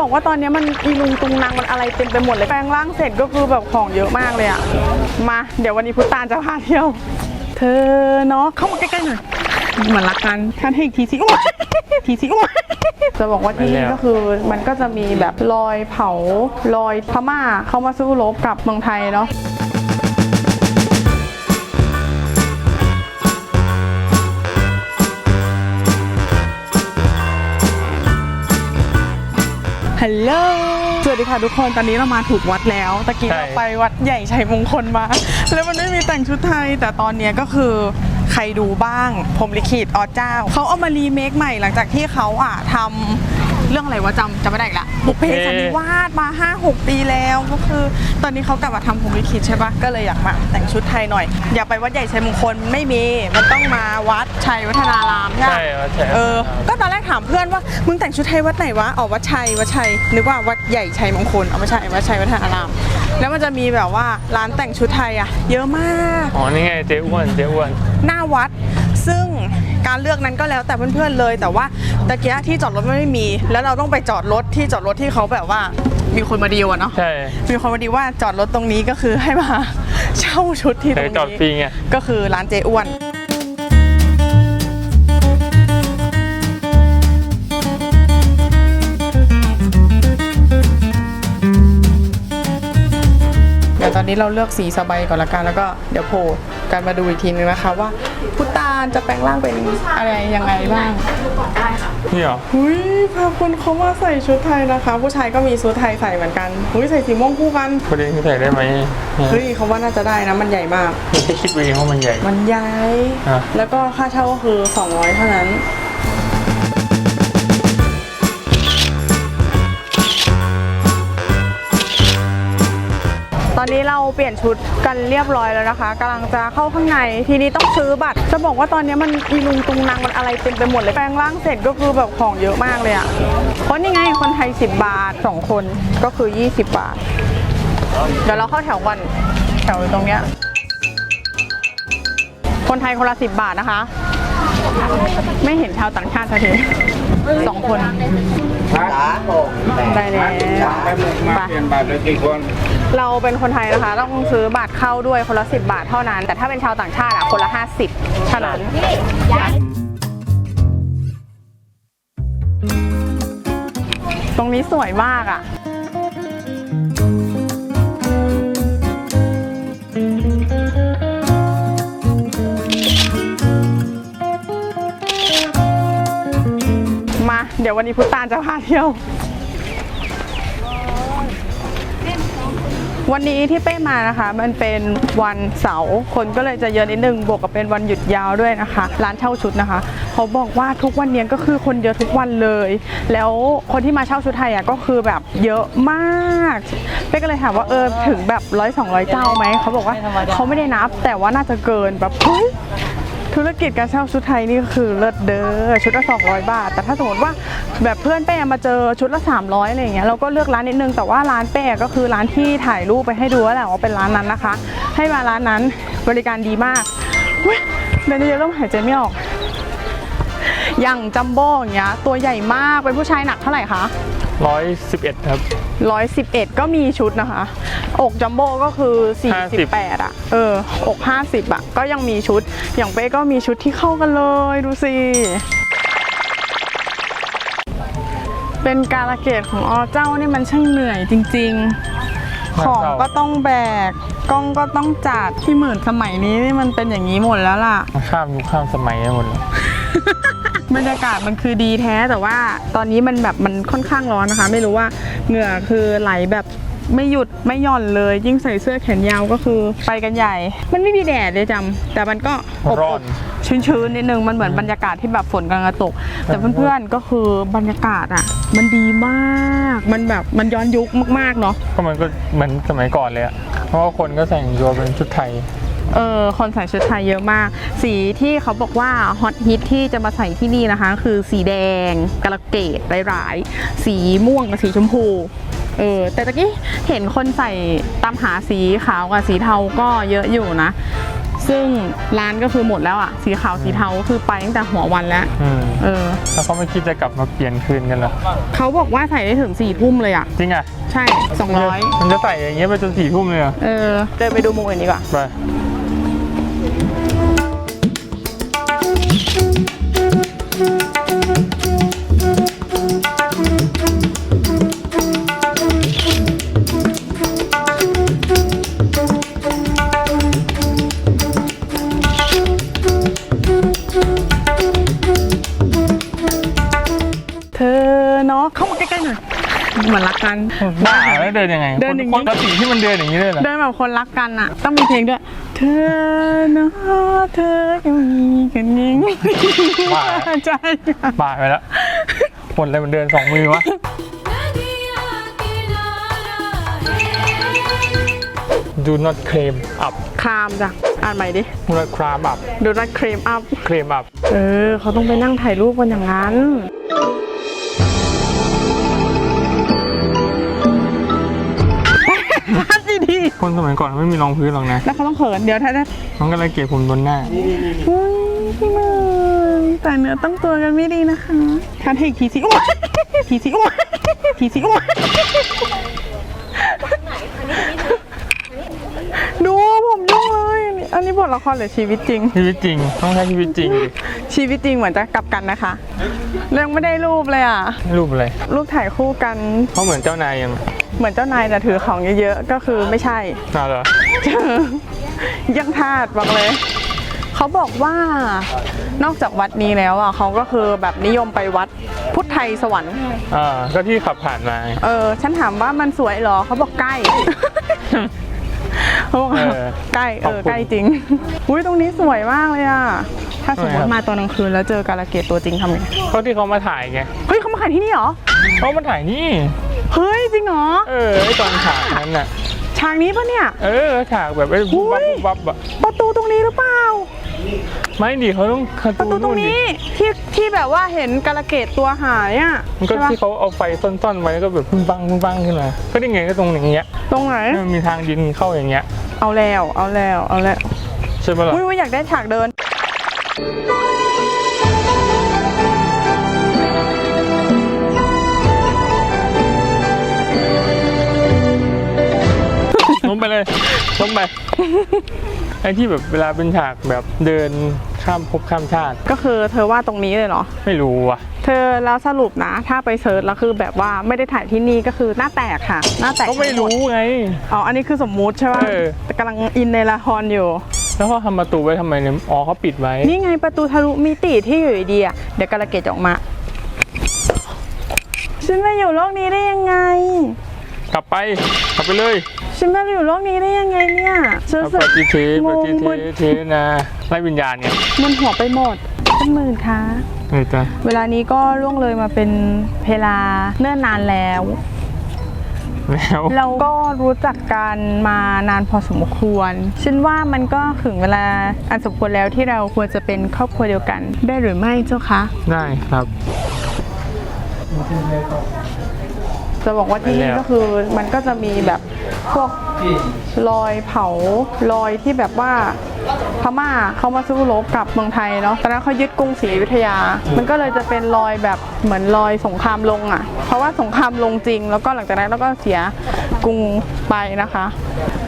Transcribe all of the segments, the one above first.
บอกว่าตอนนี้มันอีลุงตุงนางมันอะไรเต็มไปหมดเลยแปลงร่างเสร็จก็คือแบบของเยอะมากเลยอะมาเดี๋ยววันนี้พุตตานจะพาเที่ยว เธอเนาะเข้ามาใกล้ๆหน่อยเหมือนรักกันท่านให้อีกทีสิโอ้ยทีสิโอ้ยจะบอกว่าที่นี่ก็คือมันก็จะมีแบบรอยเผารอยพม่าเข้ามาสู้รบกับเมืองไทยเนาะ ฮัลโหล สวัสดีค่ะทุกคน ตอนนี้เรามาถูกวัดแล้ว ตะกี้ใช่ เราไปวัดใหญ่ชัยมงคลมา แล้วมันไม่มีแต่งชุดไทย แต่ตอนเนี้ยก็คือใครดูบ้างพรหมลิขิตอเจ้า เขาเอามารีเมคใหม่หลังจากที่เขาอะทำ เรื่องอะไรวะจำจำไม่ได้อีกละบุพเพสันนิวาสมา 5-6 ปีแล้วก็คือ ตอนนี้เขากลับมาทำพรหมลิขิตใช่ปะก็เลยอยากมาแต่งชุดไทยหน่อย อยากไปวัดใหญ่ชัยมงคลไม่มี มันต้องมาวัดชัยวัฒนารามใช่ปะใช่วัดชัยเออ ก็ตอนแรกถามเพื่อนว่ามึงแต่งชุดไทยวัดไหนวะอ๋อวัดชัยวัดชัยนึกว่าวัดใหญ่ชัยมงคลเอาไม่ใช่วัดชัยวัฒนาราม แล้วมันจะมีแบบว่าร้านแต่งชุดไทยอะเยอะมาก อ๋อนี่ไงเจ๊อ้วนเจ๊อ้วน หน้าวัดซึ่ง การเลือกนั้นก็แล้วแต่เพื่อนๆเลย แต่ว่าตะเกียที่จอดรถไม่มี แล้วเราต้องไปจอดรถที่จอดรถที่เขาแบบว่ามีคนมาดีลอะเนาะใช่มีคนมาดีลว่าจอดรถตรงนี้ก็คือให้มาเช่าชุดที่ตรงแต่นี้จอดฟรีไงก็คือร้านเจอ้วนเดี๋ยวตอนนี้เราเลือกสีสบายก่อนละกันแล้วก็เดี๋ยวโผล่กันมาดูอีกทีนึงนะคะว่า พุตตานจะแปลงร่างเป็นอะไรยังไงบ้างนี่เหรอหุยพาคุณเขามาใส่ชุดไทยนะคะ ผู้ชายก็มีชุดไทยใส่เหมือนกันหุยใส่สีม่วงคู่กันประเด็นคือใส่ได้ไหมเฮ้ยเขาว่าน่าจะได้นะมันใหญ่มากไม่ใช่คิดไปเองว่ามันใหญ่ มันใหญ่อะแล้วก็ค่าเช่าก็คือ200เท่านั้น อนนี้เราเปลี่ยนชุดกันเรียบร้อยแล้วนะคะกำลังจะเข้าข้างใน ทีนี้ต้องซื้อบัตร จะบอกว่าตอนนี้มันอีลุงตุงนางมันอะไรเต็มไปหมดเลย แปลงร่างเสร็จก็คือแบบของเยอะมากเลยอะเพราะนี่ไงคนไทย 10 บาท 2 คนก็คือ 20 บาท เดี๋ยวเราเข้าแถวก่อนแถวตรงเนี้ย คนไทยคนละ 10 บาทนะคะ ไม่เห็นชาวต่างชาติสักทีสองคน ได้แล้วมาไปเปลี่ยนบัตรเลยกี่คน เราเป็นคนไทยนะคะ ต้องซื้อบัตรเข้าด้วยคนละ 10 บาทเท่านั้น แต่ถ้าเป็นชาวต่างชาติอะคนละ 50เท่านั้น ตรงนี้สวยมากอะมาเดี๋ยววันนี้พุตตานจะพาเที่ยว วันนี้ที่เป้มานะคะ มันเป็นวันเสาร์คนก็เลยจะเยอะนิดนึงบวกกับเป็นวันหยุดยาวด้วยนะคะ ร้านเช่าชุดนะคะ เขาบอกว่าทุกวันเนี้ยก็คือคนเยอะทุกวันเลย แล้วคนที่มาเช่าชุดไทยอะก็คือแบบเยอะมากเป้ก็เลยถามว่าเออถึงแบบร้อยสองร้อยเจ้าไหมเขาบอกว่าเขาไม่ได้นับแต่ว่าน่าจะเกินแบบเฮ้ย ธุรกิจการเช่าชุดไทยนี่คือเลิศเด้อชุดละ200 บาท แต่ถ้าสมมติว่าแบบเพื่อนเป้มาเจอชุดละ 300อะไรอย่างเงี้ยเราก็เลือกร้านนิดนึงแต่ว่าร้านเป้ก็คือร้านที่ถ่ายรูปไปให้ดูแล้วแหละว่าเป็นร้านนั้นนะคะ ให้มาร้านนั้นบริการดีมากเว้ยเดินเยอะเริ่มหายใจไม่ออก อย่างจัมโบ้อย่างเงี้ยตัวใหญ่มากเป็นผู้ชายหนักเท่าไหร่คะร้อยสิบเอ็ดครับ 111 ก็มีชุดนะคะ อกจัมโบ้ก็คือ 48 อะ เออ อก 50 อะ ก็ยังมีชุด อย่างเป้ก็มีชุดที่เข้ากันเลยดูสิ เป็นการละเกดของอเจ้านี่มันช่างเหนื่อยจริง ๆ ของก็ต้องแบก กล้องก็ต้องจัดที่หมื่นสมัยนี้นี่มันเป็นอย่างนี้หมดแล้วล่ะ ข้ามยุคข้ามสมัยไปหมดเลย บรรยากาศมันคือดีแท้แต่ว่าตอนนี้มันแบบมันค่อนข้างร้อนนะคะ ไม่รู้ว่าเหงื่อคือไหลแบบไม่หยุดไม่หย่อนเลย ยิ่งใส่เสื้อแขนยาวก็คือไปกันใหญ่ มันไม่มีแดดเลยจำแต่มันก็อบร้อนชื้นๆนิดนึงมันเหมือนบรรยากาศที่แบบฝนกำลังจะตก แต่เพื่อนๆก็คือบรรยากาศอะ มันดีมากมันแบบมันย้อนยุคมากๆเนาะก็มันก็เหมือนสมัยก่อนเลยอะเพราะว่าคนก็แต่งตัวเป็นชุดไทย เออคนใส่ชุดไทยเยอะมาก สีที่เขาบอกว่าฮอตฮิตที่จะมาใส่ที่นี่นะคะ คือสีแดงกระเกดหลายๆ สีม่วงกับสีชมพูเออแต่ตะกี้เห็นคนใส่ตามหาสีขาวกับสีเทาก็เยอะอยู่นะ ซึ่งร้านก็คือหมดแล้วอะสีขาวสีเทาคือไปตั้งแต่หัววันแล้วอืมเออ แล้วเขาไม่คิดจะกลับมาเปลี่ยนคืนกันเหรอเขาบอกว่าใส่ได้ถึง4ี่ทุ่มเลยอะจริงอะใช่200มันจะใส่อย่างเงี้ยไปจนสี่ทุ่มเลยเหรอเออเดินไปดูมุมอื่นดีกว่าไป เนาะเข้ามาใกล้ๆหน่อยเหมือนรักกัน บ้าแล้วเดินยังไง เดินอย่างงี้ ปกติที่มันเดินอย่างนี้เลยเหรอ เดินแบบคนรักกันอ่ะ ต้องมีเพลงด้วย เธอเนาะเธอยังมีกันยิง บ้า ใช่ บ้าไปแล้วคนอะไรมันเดินสองมือวะ नदिया किनारा है do not claim up ครามจ้ะ อ่านใหม่ดิ do not climb up ดูนัดครีมอัพ claim up เออ เขาต้องไปนั่งถ่ายรูปกันอย่างนั้น คนสมัยก่อนไม่มีรองพื้นหรอกนะๆแล้วเขาต้องเขินเดี๋ยวถ้าได้น้องก็เลยเก็บผมบนหน้าอุ้ยพี่เมย์แต่เนื้อต้องตัวกันไม่ดีนะคะคันให้อีกทีสิอ้วนทีสิอ้วนทีสิอ้วนดูผมยุ่งเลย อันนี้บทละครหรือชีวิตจริง ชีวิตจริง ต้องใช้ชีวิตจริงดิชีวิตจริงเหมือนจะกลับกันนะคะ เรื่องไม่ได้รูปเลยอะรูปอะไรรูปถ่ายคู่กันเขาเหมือนเจ้านายยัง เหมือนเจ้านายแต่ถือของเยอะๆ ก็คือไม่ใช่ น่าเหรอยังทาดบอกเลย เขาบอกว่านอกจากวัดนี้แล้วอะเขาก็คือแบบนิยมไปวัดพุทธไทยสวรรค์ อ่าก็ที่ขับผ่านมาเออ ฉันถามว่ามันสวยเหรอ เขาบอกใกล้ เขาบอกว่าเออใกล้ เออขอบคุณใกล้จริง อุ้ยตรงนี้สวยมากเลยอะ ถ้าสมมทำไมครัติบมาตอนกลางคืนแล้วเจอกาลเกตตัวจริงทำไงเขาที่เขามาถ่ายไง เฮ้ยเขามาขายที่นี่เหรอ เขามาถ่ายนี่ เฮ้ย จริงเหรอ เออไอตอนฉากนั้นน่ะ ฉากนี้ปะเนี่ย เออฉากแบบไอ้บุบบับบุบบับอะประตูตรงนี้หรือเปล่า ไม่ดิเขาต้องประตูตรงนี้ที่ที่แบบว่าเห็นกาลเกตตัวหายอะมันก็ใช่ปะที่เขาเอาไฟซ่อนๆไว้แล้วก็แบบพึ่งบังพึ่งบังขึ้นมาก็ได้ไงก็ตรงอย่างเงี้ย ตรงไหนมันมีทางดินเข้าอย่างเงี้ย เอาแล้ว เอาแล้ว เอาแล้วใช่ปะล่ะอุ้ยอุ๊ยอยากได้ฉากเดิน ล้มไปเลยล้มไปไอ้ที่แบบเวลาเป็นฉากแบบเดินข้ามภพข้ามชาติ ก็คือเธอว่าตรงนี้เลยเหรอ ไม่รู้ว่ะ เธอแล้วสรุปนะ ถ้าไปเซิร์ชแล้วคือแบบว่าไม่ได้ถ่ายที่นี่ก็คือหน้าแตกค่ะ หน้าแตกก็ไม่รู้ไง อ๋อ อันนี้คือสมมุติใช่ป่ะเออ แต่กำลังอินในละครอยู่ แล้วเขาทำประตูไว้ทำไมเนี่ยอ๋อเขาปิดไว้ นี่ไงประตูทะลุมิติที่อยู่ดีๆอะเดี๋ยวกาลเกตจะออกมา ฉันมาอยู่โลกนี้ได้ยังไง กลับไปกลับไปเลยฉันมาอยู่โลกนี้ได้ยังไงเนี่ยฉันเอารู้สึปกฏิเทงปงฏิเทมึนเทนะไล่วิญญาณไงมันหัวไปหมดเป็นหมื่นคะเออจ้ะเวลานี้ก็ล่วงเลยมาเป็นเวลาเนิ่นนานแล้ว แล้ว เราก็รู้จักกันมานานพอสมควร ฉันว่ามันก็ถึงเวลาอันสมควรแล้วที่เราควรจะเป็นครอบครัวเดียวกันได้หรือไม่เจ้าคะ ได้ครับ จะบอกว่าที่นี่ไปแล้วก็คือมันก็จะมีแบบพวกรอยเผารอยที่แบบว่าพม่าเขามาสู้รบกับเมืองไทยเนาะตอนนั้นเขายึดกรุงศรีอยุธยา มันก็เลยจะเป็นรอยแบบเหมือนรอยสงครามลงอะ เพราะว่าสงครามลงจริง แล้วก็หลังจากนั้นแล้วก็เสียกรุงไปนะคะ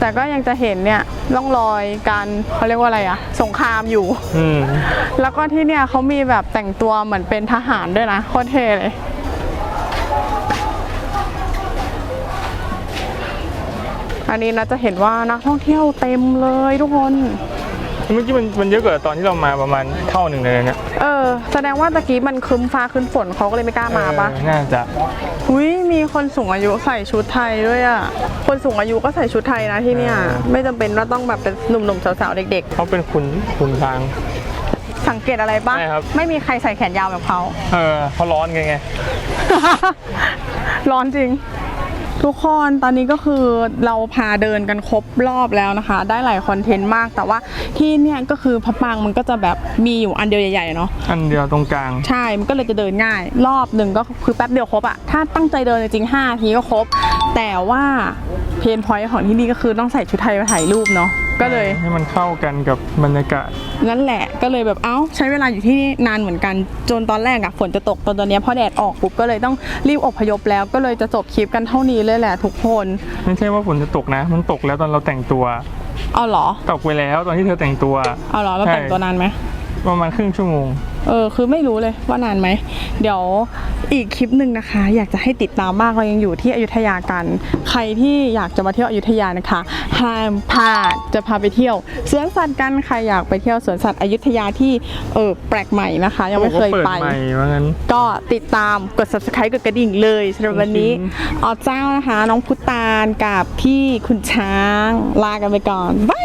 แต่ก็ยังจะเห็นเนี่ยร่องรอยการเขาเรียกว่าอะไรอะสงครามอยู่อืมแล้วก็ที่เนี่ยเขามีแบบแต่งตัวเหมือนเป็นทหารด้วยนะโคตรเท่เลย อันนี้นะจะเห็นว่านักท่องเที่ยวเต็มเลยทุกคน เมื่อกี้มันมันเยอะกว่าตอนที่เรามาประมาณเท่าหนึ่งเลยนะเนี่ยเออ แสดงว่าตะกี้มันครึ้มฟ้าครึ้มฝนเขาก็เลยไม่กล้ามาปะเออน่าจะอุ้ยมีคนสูงอายุใส่ชุดไทยด้วยอะ คนสูงอายุก็ใส่ชุดไทยนะที่เนี่ย ไม่จำเป็นว่าต้องแบบเป็นหนุ่มๆสาวๆเด็ก เขาเป็นคุณคุณทาง ๆ สังเกตอะไรปะใช่ครับ ไม่มีใครใส่แขนยาวแบบเขา เออเขาร้อนไงไง ร้อนจริง ทุกคนตอนนี้ก็คือเราพาเดินกันครบรอบแล้วนะคะ ได้หลายคอนเทนต์มากแต่ว่าที่เนี่ยก็คือพระปรางมันก็จะแบบมีอยู่อันเดียวใหญ่ๆเนาะอันเดียวตรงกลาง ใช่ มันก็เลยจะเดินง่าย รอบหนึ่งก็คือแป๊บเดียวครบอะถ้าตั้งใจเดินจริงๆ5นาทีก็ครบ แต่ว่าเพนพอยต์ของที่นี่ก็คือต้องใส่ชุดไทยมาถ่ายรูปเนาะ ก็เลย ให้มันเข้ากันกับบรรยากาศ นั่นแหละก็เลยแบบเอ้าใช้เวลาอยู่ที่นี่นานเหมือนกันจนตอนแรกอะฝนจะตกตอนตอนเนี้ยพอแดดออกปุ๊บก็เลยต้องรีบอพยพแล้ว ก็เลยจะจบคลิปกันเท่านี้เลยแหละทุกคนไม่ใช่ว่าฝนจะตกนะ มันตกแล้วตอนเราแต่งตัวเอาเหรอตกไปแล้วตอนที่เธอแต่งตัวเอาเหรอเราใช่แต่งตัวนานไหมประมาณครึ่งชั่วโมง เออคือไม่รู้เลยว่านานไหม เดี๋ยวอีกคลิปหนึ่งนะคะ อยากจะให้ติดตามมากเรายังอยู่ที่อยุธยากัน ใครที่อยากจะมาเที่ยวอยุธยานะคะห้ามพลาดจะพาไปเที่ยวสวนสัตว์กันใครอยากไปเที่ยวสวนสัตว์อยุธยาที่เออแปลกใหม่นะคะ ยังไม่เคยขาบอกไปว่าเปิดใหม่ว่างั้นก็ติดตามกด subscribe กดกระดิ่งเลยสำหรับวันนี้จริงอ๋อเจ้านะคะ น้องพุตานกับพี่คุณช้างลากันไปก่อนบาย